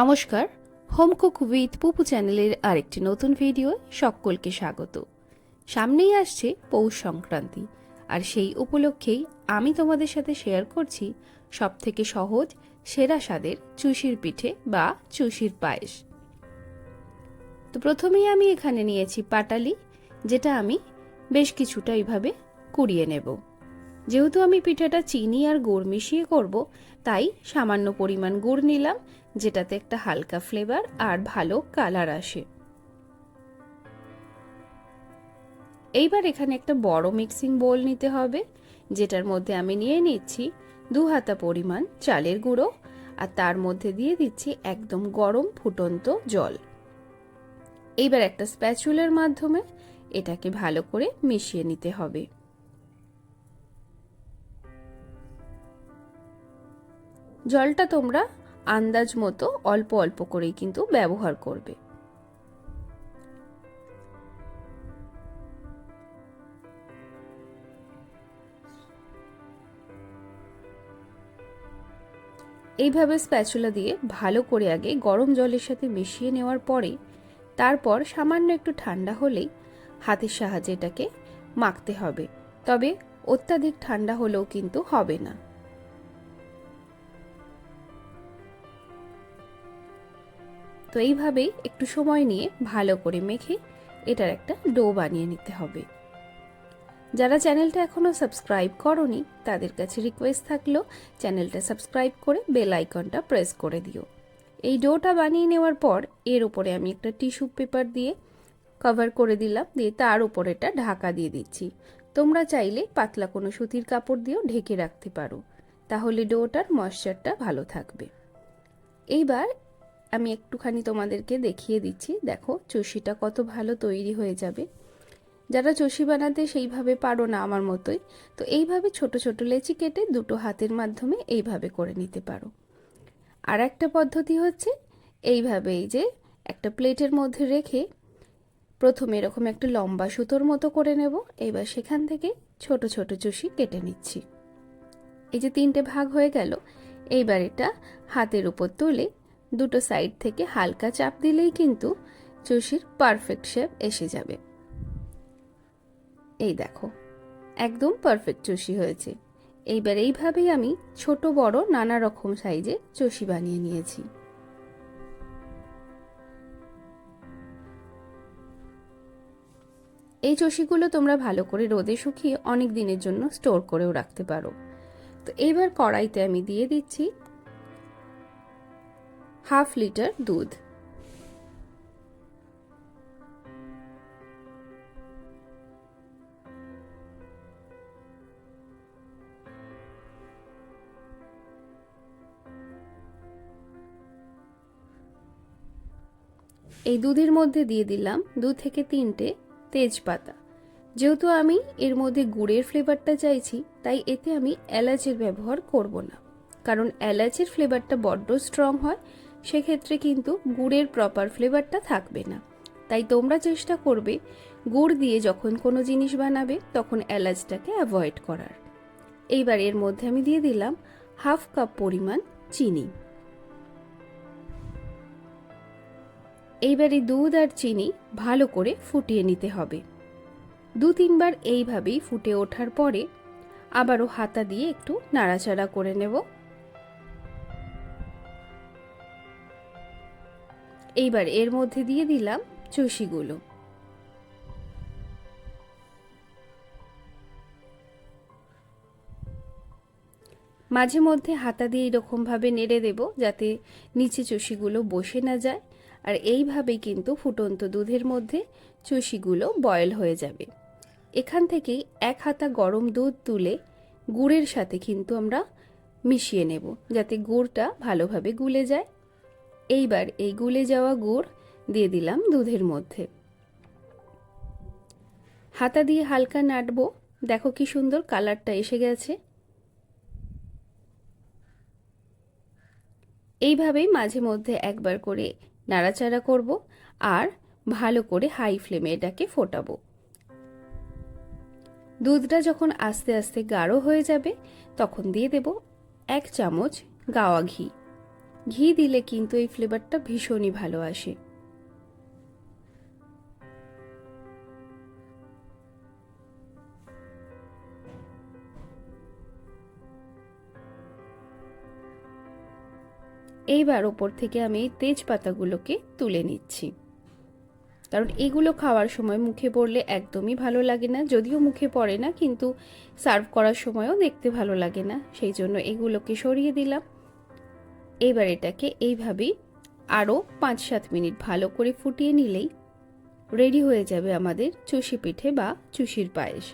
নমস্কার, home cook with পুপু চ্যানেলের আরেকটি নতুন ভিডিও সকলকে স্বাগত। সামনেই আসছে পৌষ সংক্রান্তি, আর সেই উপলক্ষেই আমি তোমাদের সাথে শেয়ার করছি সবথেকে সহজ, সেরা স্বাদের চুষির পিঠে বা চুষির পায়েস। তো প্রথমেই আমি এখানে নিয়েছি পাটালি, যেটা আমি বেশ কিছুটা এইভাবে কুড়িয়ে নেব। যেহেতু আমি পিঠাটা চিনি আর গুড় মিশিয়ে করব তাই সামান্য পরিমাণ গুড় নিলাম, যেটাতে একটা হালকা ফ্লেভার আর ভালো কালার আসে। এইবার এখানে একটা বড় মিক্সিং বোল নিতে হবে, যেটার মধ্যে আমি নিয়ে নিচ্ছি দু হাতা পরিমাণ চালের গুঁড়ো, আর তার মধ্যে দিয়ে দিচ্ছি একদম গরম ফুটন্ত জল। এইবার একটা স্প্যাচুলার মাধ্যমে এটাকে ভালো করে মিশিয়ে নিতে হবে। জলটা তোমরা আন্দাজ মতো অল্প অল্প করেই কিন্তু ব্যবহার করবে। এইভাবে স্প্যাচুলা দিয়ে ভালো করে আগে গরম জলের সাথে মিশিয়ে নেওয়ার পরে তারপর সামান্য একটু ঠান্ডা হলেই হাতের সাহায্যে এটাকে মাখতে হবে। তবে অত্যাধিক ঠান্ডা হলেও কিন্তু হবে না। তো এইভাবেই একটু সময় নিয়ে ভালো করে মেখে এটার একটা ডো বানিয়ে নিতে হবে। যারা চ্যানেলটা এখনও সাবস্ক্রাইব করনি, তাদের কাছে রিকোয়েস্ট থাকল চ্যানেলটা সাবস্ক্রাইব করে বেল আইকনটা প্রেস করে দিও। এই ডোটা বানিয়ে নেওয়ার পর এর উপরে আমি একটা টিস্যু পেপার দিয়ে কভার করে দিলাম, দিয়ে তার উপর এটা ঢাকা দিয়ে দিচ্ছি। তোমরা চাইলে পাতলা কোনো সুতির কাপড় দিয়েও ঢেকে রাখতে পারো। তাহলে ডোটার ময়শ্চারটা ভালো থাকবে। এইবার আমি একটুখানি তোমাদেরকে দেখিয়ে দিচ্ছি। দেখো, চষিটা কত ভালো তৈরি হয়ে যাবে। যারা চষি বানাতে সেইভাবে পারো না আমার মতোই, তো এইভাবে ছোট ছোট লেচি কেটে দুটো হাতের মাধ্যমে এইভাবে করে নিতে পারো। আর একটা পদ্ধতি হচ্ছে এইভাবে এই যে একটা প্লেটের মধ্যে রেখে প্রথমে এরকম একটা লম্বা সুতোর মতো করে নেব। এবার সেখান থেকে ছোট ছোট চষি কেটে নিচ্ছি। এই যে তিনটে ভাগ হয়ে গেল, এইবার এটা হাতের উপর তুলে দুটো সাইড থেকে হালকা চাপ দিলেই কিন্তু চুষির পারফেক্ট শেপ এসে যাবে। এই দেখো, একদম পারফেক্ট চুষি হয়েছে। এইবার এইভাবেই আমি ছোট বড় নানা রকম সাইজে চষি বানিয়ে নিয়েছি। এই চষিগুলো তোমরা ভালো করে রোদে শুকিয়ে অনেক দিনের জন্য স্টোর করেও রাখতে পারো। তো এবার কড়াইতে আমি দিয়ে দিচ্ছি হাফ লিটার দুধ। এই দুধের মধ্যে দিয়ে দিলাম দু থেকে তিনটে তেজপাতা। যেহেতু আমি এর মধ্যে গুড়ের ফ্লেভারটা চাইছি, তাই এতে আমি এলাচের ব্যবহার করব না। কারণ এলাচের ফ্লেভারটা বড্ড স্ট্রং হয় সেক্ষেত্রে কিন্তু গুড়ের প্রপার ফ্লেভারটা থাকবে না। তাই তোমরা চেষ্টা করবে গুড় দিয়ে যখন কোনো জিনিস বানাবে তখন এলাচটাকে অ্যাভয়েড করার। এইবার এর মধ্যে আমি দিয়ে দিলাম হাফ কাপ পরিমাণ চিনি। এইবারে দুধ আর চিনি ভালো করে ফুটিয়ে নিতে হবে। দু তিনবার এইভাবেই ফুটে ওঠার পরে আবারও হাতা দিয়ে একটু নাড়াচাড়া করে নেব। এইবার এর মধ্যে দিয়ে দিলাম চুষিগুলো। মাঝে মধ্যে হাতা দিয়ে এরকমভাবে নেড়ে দেব যাতে নিচে চষিগুলো বসে না যায়, আর এইভাবেই কিন্তু ফুটন্ত দুধের মধ্যে চষিগুলো বয়েল হয়ে যাবে। এখান থেকেই এক হাতা গরম দুধ তুলে গুড়ের সাথে কিন্তু আমরা মিশিয়ে নেব, যাতে গুড়টা ভালোভাবে গুলে যায়। এইবার এই গুলে যাওয়া গুড় দিয়ে দিলাম দুধের মধ্যে। হাতা দিয়ে হালকা নাড়বো। দেখো কি সুন্দর কালারটা এসে গেছে। এইভাবেই মাঝে মধ্যে একবার করে নাড়াচাড়া করব আর ভালো করে হাই ফ্লেমে এটাকে ফোটাবো। দুধটা যখন আস্তে আস্তে গাঢ় হয়ে যাবে, তখন দিয়ে দেব এক চামচ গাওয়া ঘি। ঘি দিলে কিন্তু এই ফ্লেভারটা ভীষণই ভালো আসে। এইবার ওপর থেকে আমি এই তেজপাতাগুলোকে তুলে নিচ্ছি। কারণ এগুলো খাওয়ার সময় মুখে পড়লে একদমই ভালো লাগে না। যদিও মুখে পড়ে না, কিন্তু সার্ভ করার সময়ও দেখতে ভালো লাগে না। সেই জন্য এগুলোকে সরিয়ে দিলাম। এবার এটাকে এইভাবেই আরও পাঁচ সাত মিনিট ভালো করে ফুটিয়ে নিলেই রেডি হয়ে যাবে আমাদের চুষি পিঠে বা চুষির পায়েস।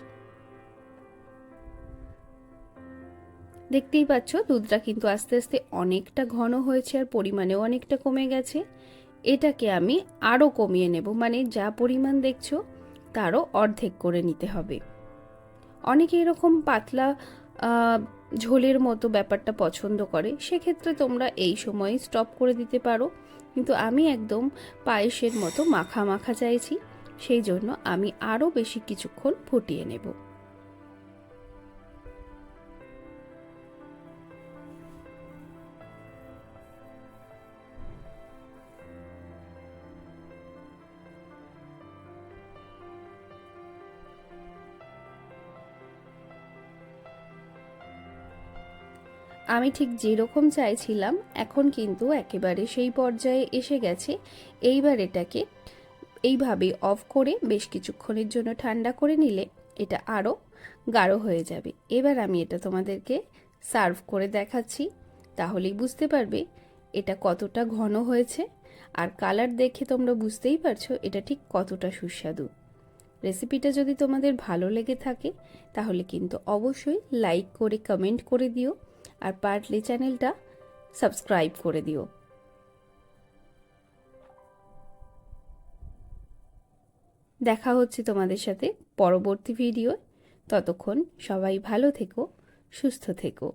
দেখতেই পাচ্ছ, দুধটা কিন্তু আস্তে আস্তে অনেকটা ঘন হয়েছে আর পরিমাণেও অনেকটা কমে গেছে। এটাকে আমি আরও কমিয়ে নেব মানে যা পরিমাণ দেখছ তারও অর্ধেক করে নিতে হবে। অনেকে এরকম পাতলা ঝোলের মতো ব্যাপারটা পছন্দ করে, সেক্ষেত্রে তোমরা এই সময় স্টপ করে দিতে পারো। কিন্তু আমি একদম পায়েসের মতো মাখা মাখা চাইছি, সেই জন্য আমি আরও বেশি কিছুক্ষণ ফুটিয়ে নেব। আমি ঠিক যেরকম চাইছিলাম, এখন কিন্তু একেবারে সেই পর্যায়ে এসে গেছে। এইবার এটাকে এইভাবে অফ করে বেশ কিছুক্ষণের জন্য ঠান্ডা করে নিলে এটা আরও গাঢ় হয়ে যাবে। এবার আমি এটা তোমাদেরকে সার্ভ করে দেখাচ্ছি। তাহলেই বুঝতে পারবে এটা কতটা ঘন হয়েছে আর কালার দেখে তোমরা বুঝতেই পারছ এটা ঠিক কতটা সুস্বাদু। রেসিপিটা যদি তোমাদের ভালো লেগে থাকে, তাহলে কিন্তু অবশ্যই লাইক করে কমেন্ট করে দিও। আর পার্টলি চ্যানেলটা সাবস্ক্রাইব করে দিও। দেখা হচ্ছে তোমাদের সাথে পরবর্তী ভিডিও ততক্ষণ সবাই ভালো থেকো, সুস্থ থেকো।